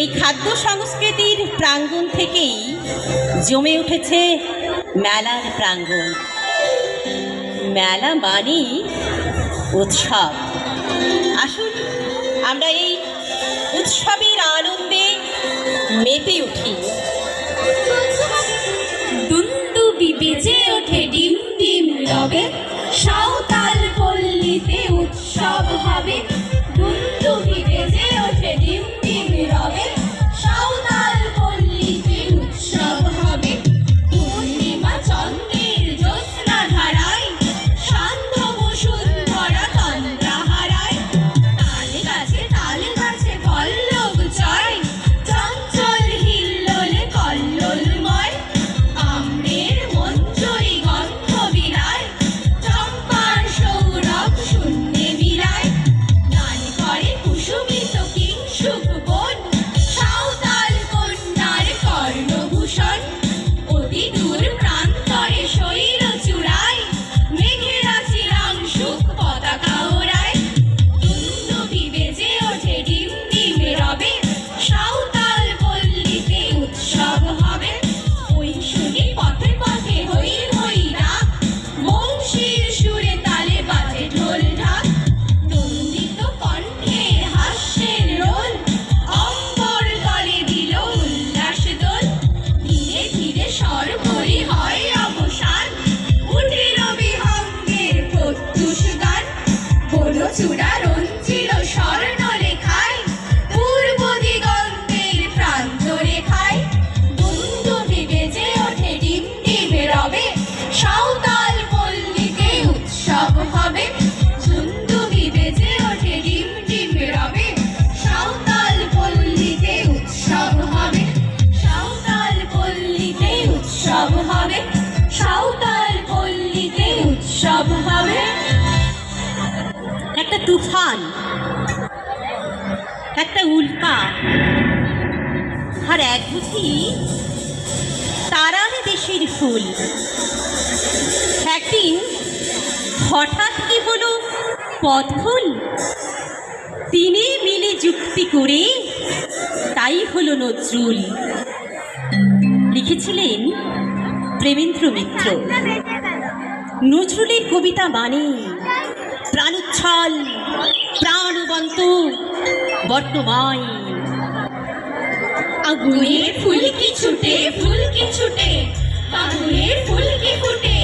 এই খাদ্য সংস্কৃতির প্রাঙ্গণ থেকেই জমে উঠেছে মেলার প্রাঙ্গণ। মেলা মানে উৎসব। আসুন, আমরা এই উৎসবের আনন্দে মেতে উঠি। দুন্দুবি বেজে ওঠে ডিম ডিম রবে সাঁওতাল পল্লীতে উৎসব হবে। to that তুফান। একটা উল্কা। আর এক বুঝি তারা দেশের ফুল। একদিন হঠাৎ কি হলো? পথ ফুল তিনি মিলে যুক্তি করে তাই হলো নজরুল। লিখেছিলেন প্রেমেন্দ্র মিত্র। নজরুলের কবিতা মানে বাছাল প্রাণবন্ত বর্তমান আগুনে ফুলকি ছুটে ফুলকি ছুটে আগুনের ফুলকি ফুটে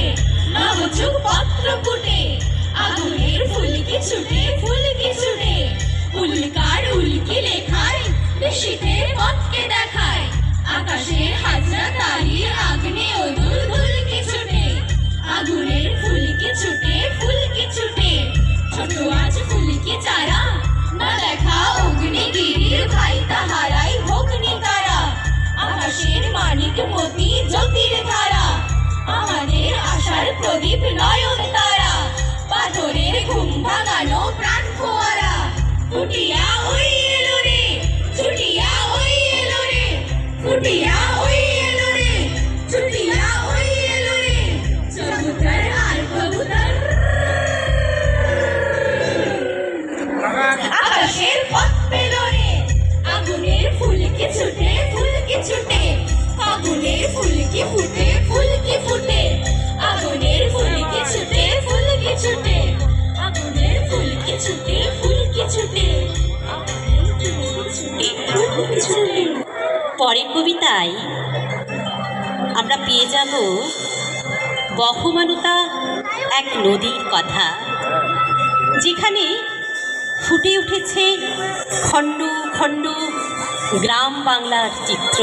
নবচুক পত্র ফুটে আগুনের ফুলকি ছুটে। দীপ নয়ন তারা পাথরের ঘুম ভাঙানো প্রাণ ফোয়ারা ফুটিয়া ওই কবিতায় আমরা পেয়ে যাব বহমানতা এক নদীর কথা, যেখানে ফুটে উঠেছে খণ্ড খণ্ড গ্রাম বাংলার চিত্র।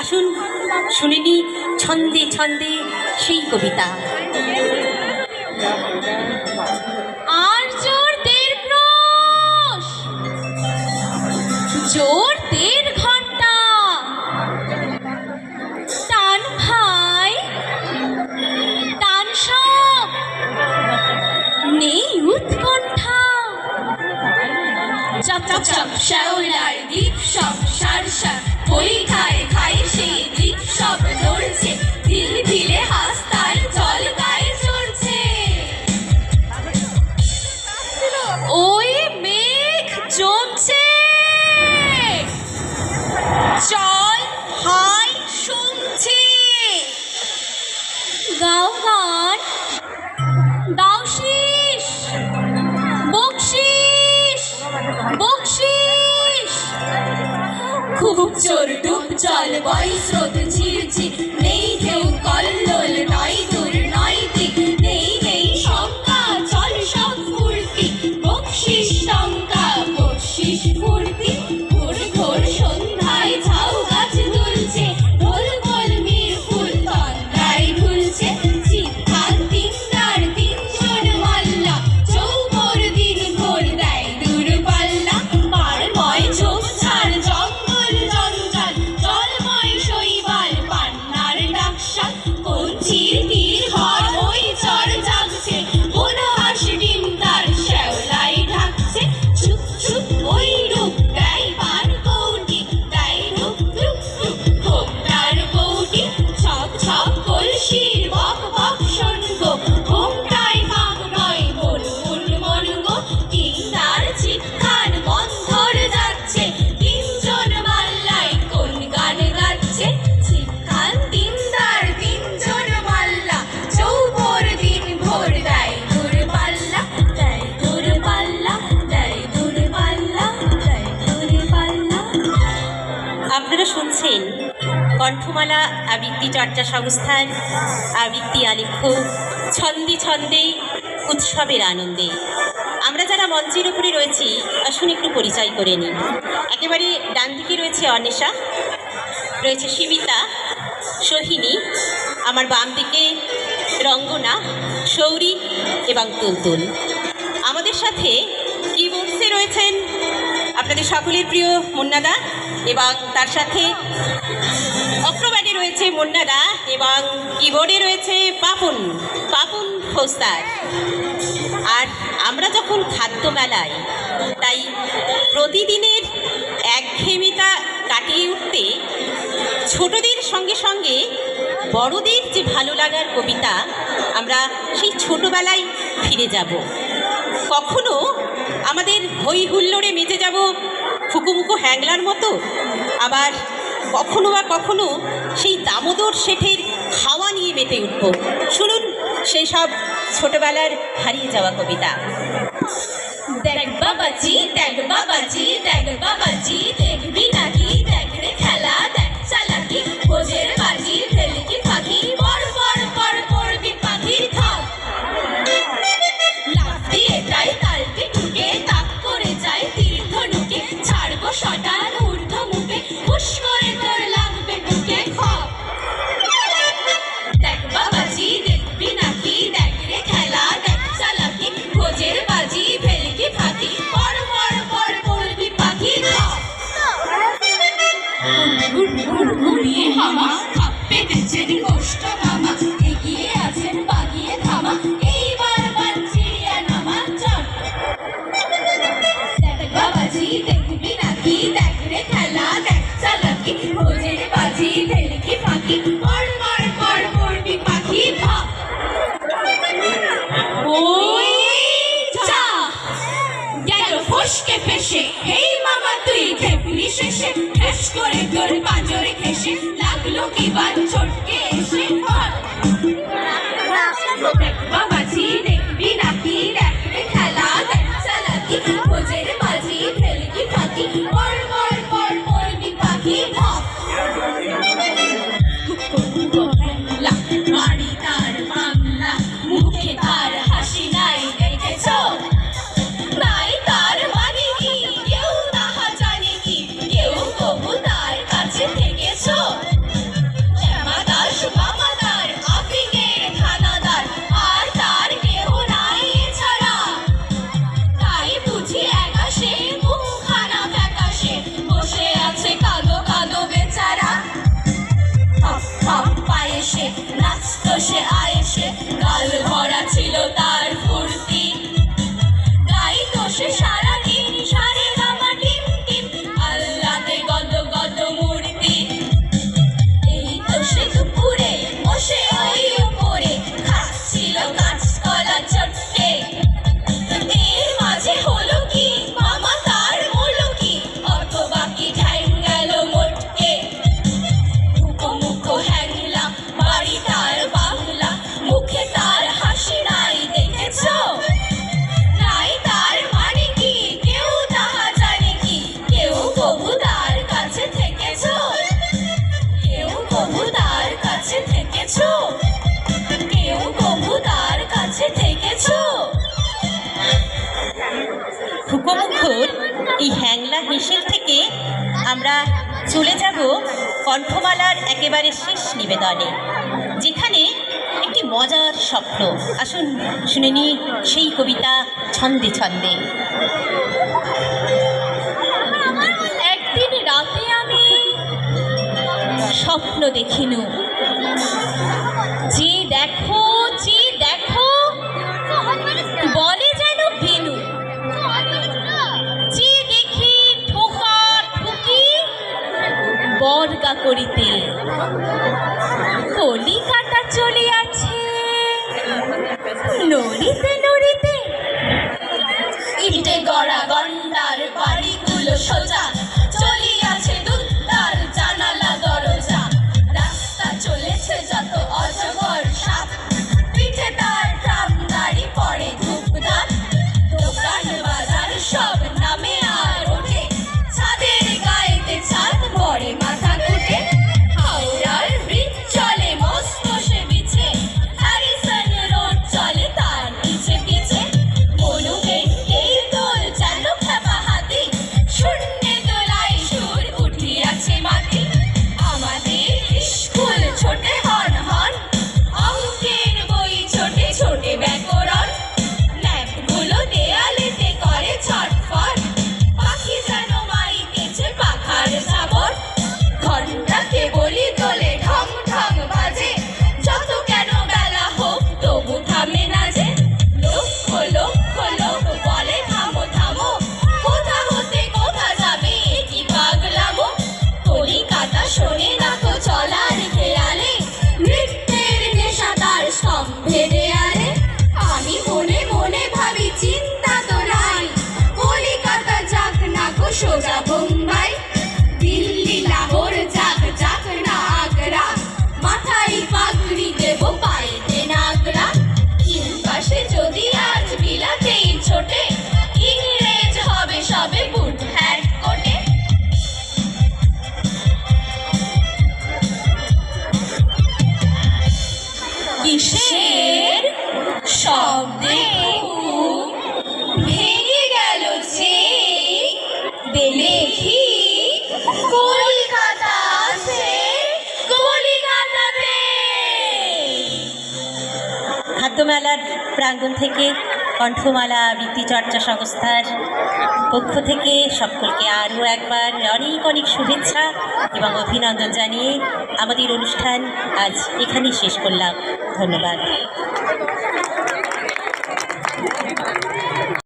আসুন শুনে নি ছন্দে ছন্দে সেই কবিতা। আর জোর জোর 一起到 কণ্ঠমালা, আবৃত্তি চর্চা সংস্থার আবৃত্তি আলেখ্য ছন্দে ছন্দে, উৎসবের আনন্দে। আমরা যারা মঞ্চের উপরে রয়েছি, আসুন একটু পরিচয় করে নিই। একেবারে ডান দিকে রয়েছে অন্বেষা, রয়েছে সীমিতা, সোহিনী, আমার বাম দিকে রঙ্গনা সৌরী এবং তুলতুল। আমাদের সাথে কিবোর্ডসে রয়েছেন আপনাদের সকলের প্রিয় মুন্নাদা এবং তার সাথে অক্টোবারে রয়েছে মুন্নারা এবং কিবোর্ডে রয়েছে পাপুন পাপুন ফৌস্তার আর আমরা যখন খাদ্য মেলায়, তাই প্রতিদিনের একঘেমিতা কাটিয়ে উঠতে ছোটদের সঙ্গে সঙ্গে বড়দের যে ভালো লাগার কবিতা, আমরা সেই ছোটবেলায় ফিরে যাব। কখনো আমাদের হই হুল্লোড়ে মেজে যাব ফুকুমুকু হ্যাংলার মতো? আবার কখনো বা কখনো সেই দামোদর শেঠের খাওয়া নিয়ে মেতে উঠব। শুনুন সেই সব ছোটবেলার হারিয়ে যাওয়া কবিতা। দেখ বাবাজি দেখ বাবাজি দেখ বাবাজি, দেখবি নাকি করে তোর পাঁচরে ঘেসে লাগল কি বার ছটকে এসে? মিছিল থেকে আমরা চলে যাব কণ্ঠমালার একেবারে শেষ নিবেদনে, যেখানে একটি মজার স্বপ্ন। আসুন, শুনে নি সেই কবিতা ছন্দে ছন্দে। একদিন রাতে আমি স্বপ্ন দেখিনু। যে দেখো যে দেখো, বল করিতে। কলিকাতা চলিয়াছে। নড়িতে নড়িতে ইটে গড়া গন্ডার বাড়িগুলো সোজা চলিয়াছে দুত্তার জানালা দরজা। রাস্তা চলেছে যত মেলার প্রাঙ্গণ থেকে কণ্ঠমালা আবৃত্তি চর্চা সংস্থার পক্ষ থেকে সকলকে আরও একবার অনেক অনেক শুভেচ্ছা এবং অভিনন্দন জানিয়ে আমাদের অনুষ্ঠান আজ এখানেই শেষ করলাম। ধন্যবাদ।